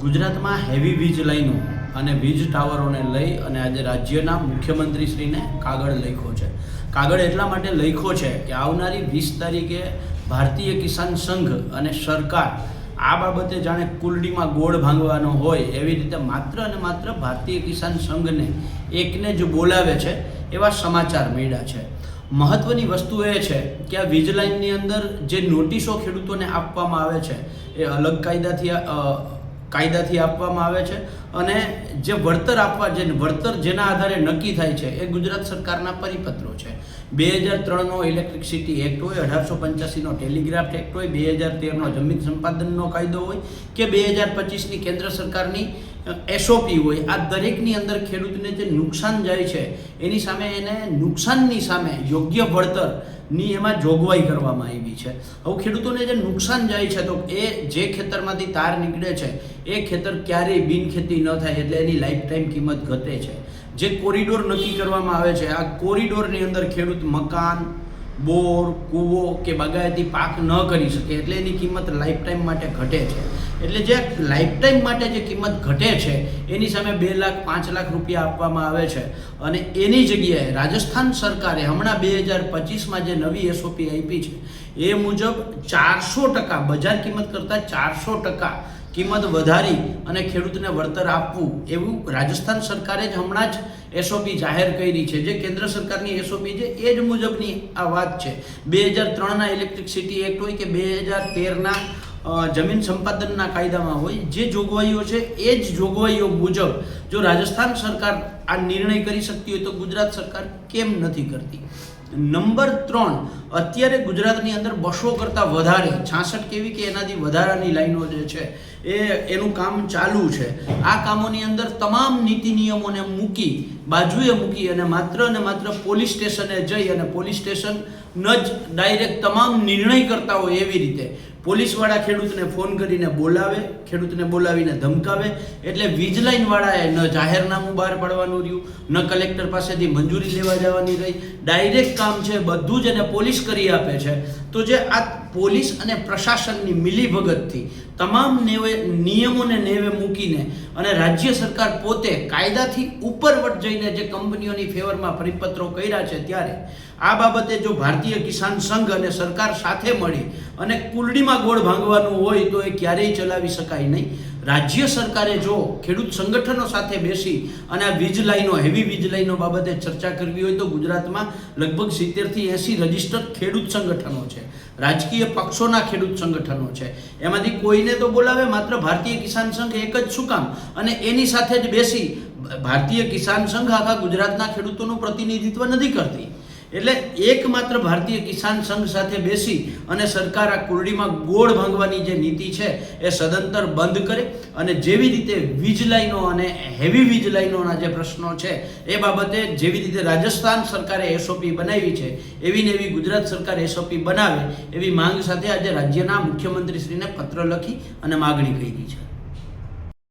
ગુજરાતમાં હેવી વીજ લાઈનો અને વીજ ટાવરોને લઈ અને આજે રાજ્યના મુખ્યમંત્રીશ્રીને કાગળ લખ્યો છે. કાગળ એટલા માટે લખ્યો છે કે આવનારી વીસ તારીખે ભારતીય કિસાન સંઘ અને સરકાર આ બાબતે જાણે કુલડીમાં ગોળ ભાંગવાનો હોય એવી રીતે માત્ર અને માત્ર ભારતીય કિસાન સંઘને એકને જ બોલાવે છે એવા સમાચાર મળ્યા છે. મહત્વની વસ્તુ એ છે કે આ વીજ લાઇનની અંદર જે નોટિસો ખેડૂતોને આપવામાં આવે છે એ અલગ કાયદાથી કાયદાથી આપવામાં આવે છે અને જે વળતર આપવા જે વળતર જેના આધારે નક્કી થાય છે એ ગુજરાત સરકારના પરિપત્રો છે. બે હજાર ત્રણનો ઇલેક્ટ્રિસિટી એક્ટ હોય, અઢારસો પંચ્યાસીનો ટેલિગ્રાફ એક્ટ હોય, બે હજાર તેરનો જમીન સંપાદનનો કાયદો હોય કે બે હજાર પચીસની કેન્દ્ર સરકારની એસઓપી હોય, આ દરેકની અંદર ખેડૂતને જે નુકસાન જાય છે, એની સામે એને નુકસાનની સામે યોગ્ય વળતરની એમાં જોગવાઈ કરવામાં આવી છે. હવે ખેડૂતોને જે નુકસાન જાય છે, તો એ જે ખેતરમાંથી તાર નીકળે છે, એ ખેતર ક્યારેય બિનખેતી ન થાય, એટલે એની લાઈફ ટાઈમ કિંમત ઘટે છે. જે કોરિડોર નક્કી કરવામાં આવે છે, આ કોરિડોરની અંદર ખેડૂત મકાન બોર, કૂવો કે બાગાયતી પાક ન કરી શકે એટલે એની કિંમત લાઈફ ટાઈમ માટે ઘટે છે. એટલે જે લાઈફ ટાઈમ માટે જે કિંમત ઘટે છે, એની સામે બે લાખ, પાંચ લાખ રૂપિયા આપવામાં આવે છે. અને એની જગ્યાએ રાજસ્થાન સરકારે હમણાં બે હજાર પચીસમાં જે નવી એસઓપી આપી છે, એ મુજબ ચારસો ટકા, બજાર કિંમત કરતાં ચારસો ટકા કિંમત વધારી અને ખેડૂતને વળતર આપવું એવું રાજસ્થાન સરકારે જ હમણાં જ એસઓપી જાહેર કરી છે. જે કેન્દ્ર સરકારની એસઓપી છે, એ જ મુજબની આ વાત છે. બે હજાર ત્રણના ઇલેક્ટ્રિસિટી એક્ટ હોય કે બે હજાર તેરના જમીન સંપાદનના કાયદામાં હોય, જે જોગવાઈઓ છે, એ જ જોગવાઈઓ મુજબ જો રાજસ્થાન સરકાર આ નિર્ણય કરી શકતી હોય તો ગુજરાત સરકાર કેમ નથી કરતી? નંબર ત્રણ, અત્યારે ગુજરાતની અંદર બસો કરતાં વધારે, છાસઠ કેવી કે એનાથી વધારાની લાઈનો જે છે, એ એનું કામ ચાલુ છે. આ કામોની અંદર તમામ નીતિ નિયમોને મૂકી, બાજુએ મૂકી અને માત્ર અને માત્ર પોલીસ સ્ટેશને જઈ અને પોલીસ સ્ટેશન ન જ ડાયરેક્ટ તમામ નિર્ણય કરતા હોય એવી રીતે પોલીસવાળા ખેડૂતને ફોન કરીને બોલાવે, ખેડૂતને બોલાવીને ધમકાવે, એટલે વીજ લાઇનવાળાએ ન જાહેરનામું બહાર પાડવાનું રહ્યું ન કલેક્ટર પાસેથી મંજૂરી લેવા જવાની રહી. ડાયરેક્ટ કામ છે, બધું જ એને પોલીસ કરી આપે છે. તો જે આ પોલીસ અને પ્રશાસનની મિલીભગતથી તમામ નેવે, નિયમોને નેવે મૂકીને અને રાજ્ય સરકાર પોતે કાયદાથી ઉપરવટ જઈને જે કંપનીઓની ફેવરમાં પરિપત્રો કર્યા છે ત્યારે આ બાબતે જો ભારતીય કિસાન સંઘ અને સરકાર સાથે મળી અને કુલડીમાં ગોળ ભાંગવાનું હોય તો એ ક્યારેય ચલાવી શકાય નહીં. રાજ્ય સરકારે જો ખેડૂત સંગઠનો સાથે બેસી અને આ વીજ લાઈનો, હેવી વીજ લાઈનો બાબતે ચર્ચા કરવી હોય તો ગુજરાતમાં લગભગ સિત્તેરથી એંસી રજિસ્ટર્ડ ખેડૂત સંગઠનો છે. રાજકીય પક્ષોના ખેડૂત સંગઠનો છે. એમાંથી કોઈને તો બોલાવે, માત્ર ભારતીય કિસાન સંઘ એક જ શું કામ? અને એની સાથે જ બેસી ભારતીય કિસાન સંઘ આખા ગુજરાતના ખેડૂતોનું પ્રતિનિધિત્વ નથી કરતી. એટલે એકમાત્ર ભારતીય કિસાન સંઘ સાથે બેસી અને સરકાર આ કુરડીમાં ગોળ ભાંગવાની જે નીતિ છે, એ સદંતર બંધ કરે અને જેવી રીતે વીજ લાઈનો અને હેવી વીજ લાઈનોના જે પ્રશ્નો છે, એ બાબતે જેવી રીતે રાજસ્થાન સરકારે એસઓપી બનાવી છે, એવી ને એવી ગુજરાત સરકાર એસઓપી બનાવે, એવી માંગ સાથે આજે રાજ્યના મુખ્યમંત્રીશ્રીને પત્ર લખી અને માગણી કરી છે.